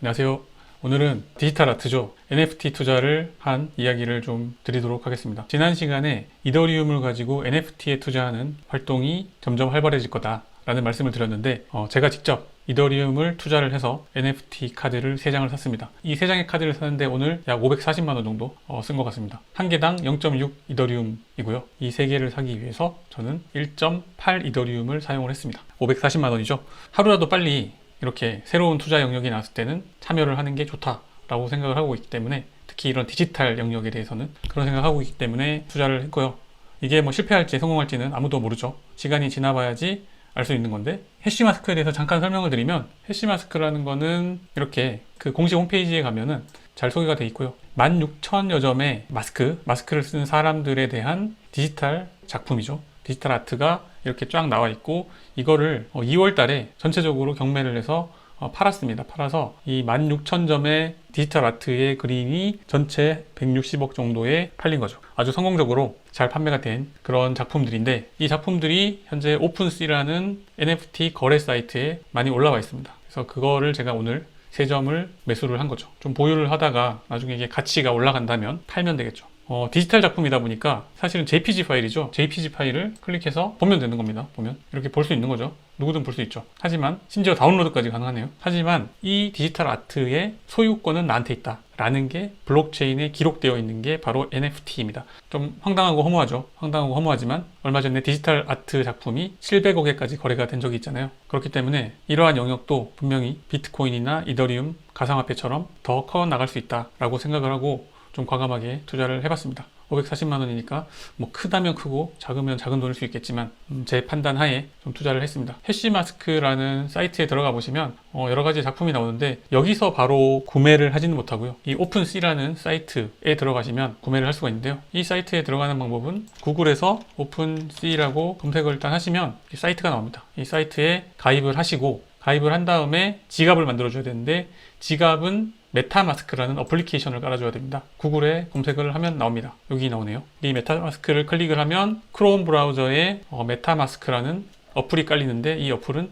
안녕하세요. 오늘은 디지털 아트죠. NFT 투자를 한 이야기를 좀 드리도록 하겠습니다. 지난 시간에 이더리움을 가지고 NFT에 투자하는 활동이 점점 활발해질 거다 라는 말씀을 드렸는데 어, 제가 직접 이더리움을 투자를 해서 NFT 카드를 3장을 샀습니다. 이 3장의 카드를 샀는데 오늘 약 540만 원 정도 어, 쓴것 같습니다. 한 개당 0.6 이더리움이고요. 이 3개를 사기 위해서 저는 1.8 이더리움을 사용을 했습니다. 540만 원이죠. 하루라도 빨리 이렇게 새로운 투자 영역이 나왔을 때는 참여를 하는 게 좋다라고 생각을 하고 있기 때문에 특히 이런 디지털 영역에 대해서는 그런 생각하고 있기 때문에 투자를 했고요. 이게 뭐 실패할지 성공할지는 아무도 모르죠. 시간이 지나봐야지 알 수 있는 건데 해시 마스크에 대해서 잠깐 설명을 드리면 해시 마스크라는 거는 이렇게 그 공식 홈페이지에 가면은 잘 소개가 돼 있고요. 16,000여 점의 마스크, 마스크를 쓰는 사람들에 대한 디지털 작품이죠. 디지털 아트가 이렇게 쫙 나와 있고 이거를 2월 달에 전체적으로 경매를 해서 어, 팔았습니다. 팔아서 이 16,000점의 디지털 아트의 그림이 전체 160억 정도에 팔린 거죠. 아주 성공적으로 잘 판매가 된 그런 작품들인데 이 작품들이 현재 오픈씨라는 NFT 거래 사이트에 많이 올라와 있습니다. 그래서 그거를 제가 오늘 세 점을 매수를 한 거죠. 좀 보유를 하다가 나중에 이게 가치가 올라간다면 팔면 되겠죠. 어, 디지털 작품이다 보니까 사실은 JPG 파일이죠. JPG 파일을 클릭해서 보면 되는 겁니다. 보면 이렇게 볼 수 있는 거죠. 누구든 볼 수 있죠. 하지만 심지어 다운로드까지 가능하네요. 하지만 이 디지털 아트의 소유권은 나한테 있다. 라는 게 블록체인에 기록되어 있는 게 바로 NFT입니다. 좀 황당하고 허무하죠. 황당하고 허무하지만 얼마 전에 디지털 아트 작품이 700억에까지 거래가 된 적이 있잖아요. 그렇기 때문에 이러한 영역도 분명히 비트코인이나 이더리움, 가상화폐처럼 더 커 나갈 수 있다라고 생각을 하고 좀 과감하게 투자를 해봤습니다. 540만 원이니까 뭐 크다면 크고 작으면 작은 돈일 수 있겠지만 음, 제 판단 하에 좀 투자를 했습니다. 해시마스크라는 사이트에 들어가 보시면 어, 여러 가지 작품이 나오는데 여기서 바로 구매를 하지는 못하고요. 이 오픈C라는 사이트에 들어가시면 구매를 할 수가 있는데요. 이 사이트에 들어가는 방법은 구글에서 오픈C라고 검색을 일단 하시면 이 사이트가 나옵니다. 이 사이트에 가입을 하시고 가입을 한 다음에 지갑을 만들어 줘야 되는데 지갑은 메타마스크라는 어플리케이션을 깔아줘야 됩니다. 구글에 검색을 하면 나옵니다. 여기 나오네요. 이 메타마스크를 클릭을 하면 크롬 브라우저에 어, 메타마스크라는 어플이 깔리는데 이 어플은 어,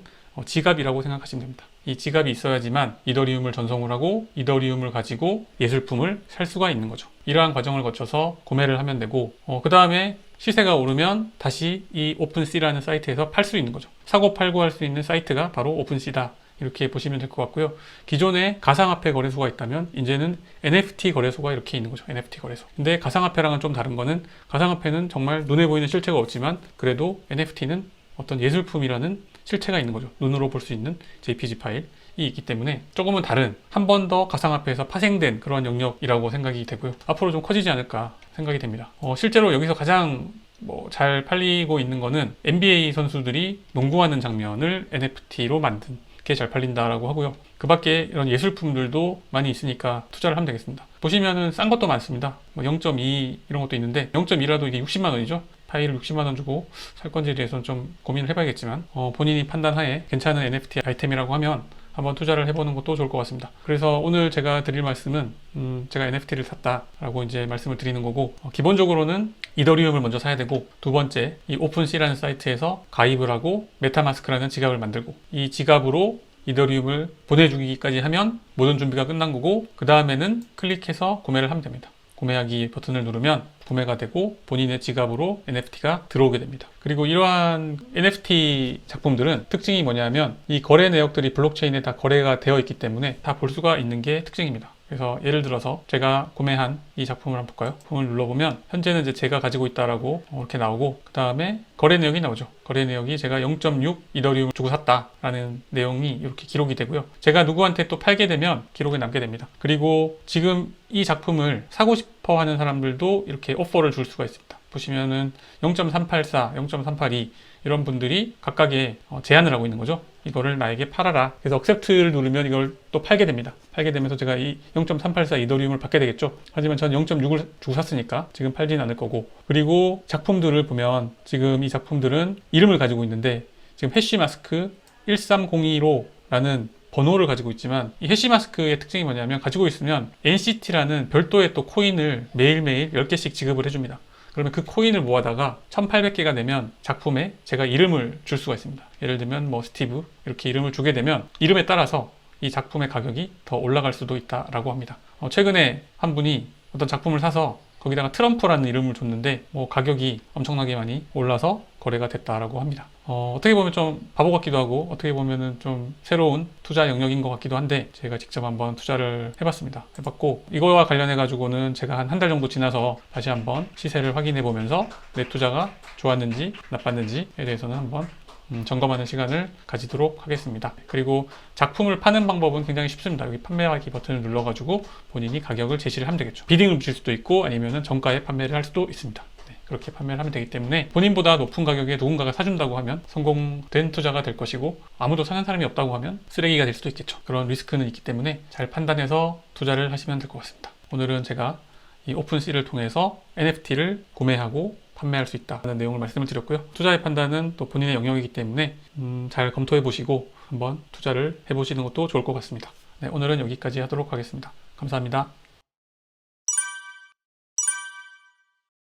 지갑이라고 생각하시면 됩니다. 이 지갑이 있어야지만 이더리움을 전송을 하고 이더리움을 가지고 예술품을 살 수가 있는 거죠. 이러한 과정을 거쳐서 구매를 하면 되고 어, 그 다음에 시세가 오르면 다시 이 오픈C라는 사이트에서 팔 수 있는 거죠. 사고 팔고 할 수 있는 사이트가 바로 오픈C다. 이렇게 보시면 될 것 같고요. 기존에 가상화폐 거래소가 있다면 이제는 NFT 거래소가 이렇게 있는 거죠. NFT 거래소. 근데 가상화폐랑은 좀 다른 거는 가상화폐는 정말 눈에 보이는 실체가 없지만 그래도 NFT는 어떤 예술품이라는 실체가 있는 거죠. 눈으로 볼 수 있는 JPG 파일이 있기 때문에 조금은 다른 한 번 더 가상화폐에서 파생된 그런 영역이라고 생각이 되고요. 앞으로 좀 커지지 않을까 생각이 됩니다. 어, 실제로 여기서 가장 뭐 잘 팔리고 있는 거는 NBA 선수들이 농구하는 장면을 NFT로 만든 게 잘 팔린다라고 하고요. 그 밖에 이런 예술품들도 많이 있으니까 투자를 하면 되겠습니다. 보시면은 싼 것도 많습니다. 뭐 0.2 이런 것도 있는데 0.2라도 이게 60만 원이죠. 파일을 60만 원 주고 살 건지에 대해서는 좀 고민을 해봐야겠지만 어, 본인이 판단하에 괜찮은 NFT 아이템이라고 하면 한번 투자를 해보는 것도 좋을 것 같습니다. 그래서 오늘 제가 드릴 말씀은 음, 제가 NFT를 샀다라고 이제 말씀을 드리는 거고 어, 기본적으로는 이더리움을 먼저 사야 되고 두 번째 이 오픈C라는 사이트에서 가입을 하고 메타마스크라는 지갑을 만들고 이 지갑으로 이더리움을 보내주기까지 하면 모든 준비가 끝난 거고 그 다음에는 클릭해서 구매를 하면 됩니다. 구매하기 버튼을 누르면 구매가 되고 본인의 지갑으로 NFT가 들어오게 됩니다. 그리고 이러한 NFT 작품들은 특징이 뭐냐면 이 거래 내역들이 블록체인에 다 거래가 되어 있기 때문에 다 볼 수가 있는 게 특징입니다. 그래서 예를 들어서 제가 구매한 이 작품을 한번 볼까요? 작품을 눌러보면 현재는 이제 제가 가지고 있다라고 이렇게 나오고 그 다음에 거래 내역이 나오죠. 거래 내역이 제가 0.6 이더리움 주고 샀다라는 내용이 이렇게 기록이 되고요. 제가 누구한테 또 팔게 되면 기록에 남게 됩니다. 그리고 지금 이 작품을 사고 싶어 하는 사람들도 이렇게 오퍼를 줄 수가 있습니다. 보시면은 0.384, 0.382 이런 분들이 각각의 어, 제안을 하고 있는 거죠. 이거를 나에게 팔아라. 그래서 accept를 누르면 이걸 또 팔게 됩니다. 팔게 되면서 제가 이 0.384 이더리움을 받게 되겠죠. 하지만 저는 0.6을 주고 샀으니까 지금 팔지는 않을 거고. 그리고 작품들을 보면 지금 이 작품들은 이름을 가지고 있는데 지금 해시 마스크 1302로라는 번호를 가지고 있지만 이 해시 마스크의 특징이 뭐냐면 가지고 있으면 NCT라는 별도의 또 코인을 매일매일 10개씩 지급을 해줍니다. 그러면 그 코인을 모아다가 1800개가 되면 작품에 제가 이름을 줄 수가 있습니다. 예를 들면 뭐 스티브 이렇게 이름을 주게 되면 이름에 따라서 이 작품의 가격이 더 올라갈 수도 있다라고 합니다. 어, 최근에 한 분이 어떤 작품을 사서 거기다가 트럼프라는 이름을 줬는데 뭐 가격이 엄청나게 많이 올라서 거래가 됐다라고 합니다. 어, 떻게 보면 좀 바보 같기도 하고 어떻게 보면은 좀 새로운 투자 영역인 것 같기도 한데 제가 직접 한번 투자를 해봤습니다. 해봤고 이거와 관련해 가지고는 제가 한 한 달 정도 지나서 다시 한번 시세를 확인해 보면서 내 투자가 좋았는지 나빴는지에 대해서는 한번 음, 점검하는 시간을 가지도록 하겠습니다. 그리고 작품을 파는 방법은 굉장히 쉽습니다. 여기 판매하기 버튼을 눌러가지고 본인이 가격을 제시를 하면 되겠죠. 비딩을 붙일 수도 있고 아니면은 정가에 판매를 할 수도 있습니다. 네, 그렇게 판매를 하면 되기 때문에 본인보다 높은 가격에 누군가가 사준다고 하면 성공된 투자가 될 것이고 아무도 사는 사람이 없다고 하면 쓰레기가 될 수도 있겠죠. 그런 리스크는 있기 때문에 잘 판단해서 투자를 하시면 될 것 같습니다. 오늘은 제가 이 오픈C를 통해서 NFT를 구매하고 판매할 수 있다는 내용을 말씀을 드렸고요. 투자의 판단은 또 본인의 영역이기 때문에 음, 잘 검토해 보시고 한번 투자를 해보시는 것도 좋을 것 같습니다. 네, 오늘은 여기까지 하도록 하겠습니다. 감사합니다.